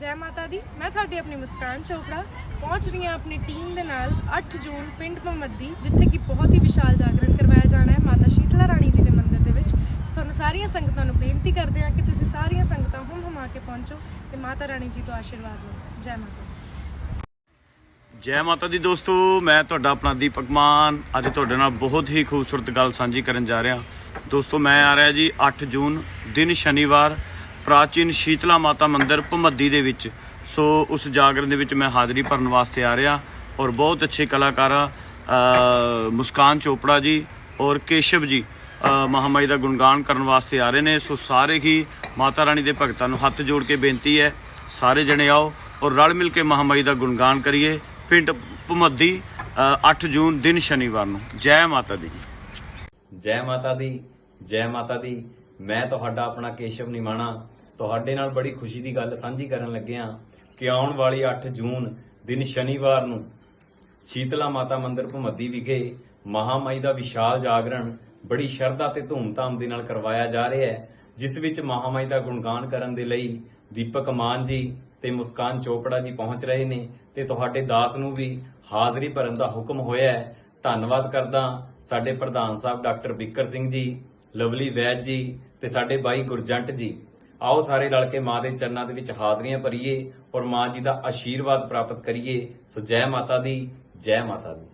ਜੈ ਮਾਤਾ ਦੀ। ਮੈਂ ਤੁਹਾਡੀ ਆਪਣੀ ਮੁਸਕਾਨ ਚੋਪੜਾ ਪਹੁੰਚ ਰਹੀ ਹਾਂ ਆਪਣੀ ਟੀਮ ਦੇ ਨਾਲ 8 ਜੂਨ ਪਿੰਡ ਭਮੱਦੀ ਜਿੱਥੇ ਕਿ ਬਹੁਤ ਹੀ ਵਿਸ਼ਾਲ ਜਾਗਰਣ ਕਰਵਾਇਆ ਜਾਣਾ ਹੈ ਮਾਤਾ ਸ਼ੀਤਲਾ ਰਾਣੀ ਜੀ ਦੇ ਮੰਦਿਰ ਦੇ ਵਿੱਚ। ਸੋ ਤੁਹਾਨੂੰ ਸਾਰੀਆਂ ਸੰਗਤਾਂ ਨੂੰ ਬੇਨਤੀ ਕਰਦੇ ਹਾਂ ਕਿ ਤੁਸੀਂ ਸਾਰੀਆਂ ਸੰਗਤਾਂ ਹੁਮ ਹੁਮਾ ਕੇ ਪਹੁੰਚੋ ਤੇ ਮਾਤਾ ਰਾਣੀ ਜੀ ਤੋਂ ਆਸ਼ੀਰਵਾਦ ਲਓ। ਜੈ ਮਾਤਾ ਜੈ ਮਾਤਾ ਦੀ ਦੋਸਤੋ, ਮੈਂ ਤੁਹਾਡਾ ਆਪਣਾ ਦੀਪਕ ਮਾਨ। ਅੱਜ ਤੁਹਾਡੇ ਨਾਲ ਬਹੁਤ ਹੀ ਖੂਬਸੂਰਤ ਗੱਲ ਸਾਂਝੀ ਕਰਨ ਜਾ ਰਿਹਾ। ਦੋਸਤੋ, ਮੈਂ ਆ ਰਿਹਾ ਜੀ 8 ਜੂਨ, ਦਿਨ ਸ਼ਨੀਵਾਰ। ਪ੍ਰਾਚੀਨ ਸ਼ੀਤਲਾ ਮਾਤਾ ਮੰਦਿਰ ਭਮੱਦੀ ਦੇ ਵਿੱਚ। ਸੋ ਉਸ ਜਾਗਰਣ ਦੇ ਵਿੱਚ ਮੈਂ ਹਾਜ਼ਰੀ ਭਰਨ ਵਾਸਤੇ ਆ ਰਿਹਾ। ਔਰ ਬਹੁਤ ਅੱਛੇ ਕਲਾਕਾਰ ਮੁਸਕਾਨ ਚੋਪੜਾ ਜੀ ਔਰ ਕੇਸ਼ਵ ਜੀ ਅ, ਮਹਾਮਾਈ ਦਾ ਗੁਣਗਾਨ ਕਰਨ ਵਾਸਤੇ ਆ ਰਹੇ ਨੇ। ਸੋ ਸਾਰੇ ਹੀ ਮਾਤਾ ਰਾਣੀ ਦੇ ਭਗਤਾਂ ਨੂੰ ਹੱਥ ਜੋੜ ਕੇ ਬੇਨਤੀ ਹੈ ਸਾਰੇ ਜਣੇ ਆਓ ਔਰ ਰਲ ਮਿਲ ਕੇ ਮਹਾਮਾਈ ਦਾ ਗੁਣਗਾਨ ਕਰੀਏ। ਪਿੰਡ ਭਮੱਦੀ ਅ, 8 ਜੂਨ ਦਿਨ ਸ਼ਨੀਵਾਰ ਨੂੰ। ਜੈ ਮਾਤਾ ਦੀ। ਜੈ ਮਾਤਾ ਦੀ ਜੈ ਮਾਤਾ ਦੀ। ਮੈਂ ਤੁਹਾਡਾ ਆਪਣਾ ਕੇਸ਼ਵ ਨਿਮਾਣਾ ਤੁਹਾਡੇ ਨਾਲ ਬੜੀ ਖੁਸ਼ੀ ਦੀ ਗੱਲ ਸਾਂਝੀ ਕਰਨ ਲੱਗਿਆ ਕਿ ਆਉਣ ਵਾਲੀ 8 ਜੂਨ ਦਿਨ ਸ਼ਨੀਵਾਰ ਨੂੰ ਸ਼ੀਤਲਾ ਮਾਤਾ ਮੰਦਿਰ ਭੁਮੱਦੀ ਵਿਖੇ ਮਹਾਮਾਈ ਦਾ ਵਿਸ਼ਾਲ ਜਾਗਰਣ ਬੜੀ ਸ਼ਰਧਾ ਤੇ ਧੂਮਧਾਮ ਦੇ ਨਾਲ ਕਰਵਾਇਆ ਜਾ ਰਿਹਾ ਹੈ, ਜਿਸ ਵਿੱਚ ਮਹਾਮਾਈ ਦਾ ਗੁਣਗਾਨ ਕਰਨ ਦੇ ਲਈ ਦੀਪਕ ਮਾਨ ਜੀ ਤੇ ਮੁਸਕਾਨ ਚੋਪੜਾ ਜੀ ਪਹੁੰਚ ਰਹੇ ਨੇ ਤੇ ਤੁਹਾਡੇ ਦਾਸ ਨੂੰ ਵੀ ਹਾਜ਼ਰੀ ਭਰਨ ਦਾ ਹੁਕਮ ਹੋਇਆ ਹੈ। ਧੰਨਵਾਦ ਕਰਦਾ ਸਾਡੇ ਪ੍ਰਧਾਨ ਸਾਹਿਬ ਡਾਕਟਰ ਬਿੱਕਰ ਸਿੰਘ ਜੀ, ਲਵਲੀ ਵੈਦ ਜੀ ਤੇ ਸਾਡੇ ਬਾਈ ਗੁਰਜੰਟ ਜੀ। ਆਓ ਸਾਰੇ ਰਲ ਕੇ ਮਾਂ ਦੇ ਚਰਨਾਂ ਦੇ ਵਿੱਚ ਹਾਜ਼ਰੀਆਂ ਭਰੀਏ ਔਰ ਮਾਂ ਜੀ ਦਾ ਆਸ਼ੀਰਵਾਦ ਪ੍ਰਾਪਤ ਕਰੀਏ। ਸੋ ਜੈ ਮਾਤਾ ਦੀ, ਜੈ ਮਾਤਾ ਦੀ।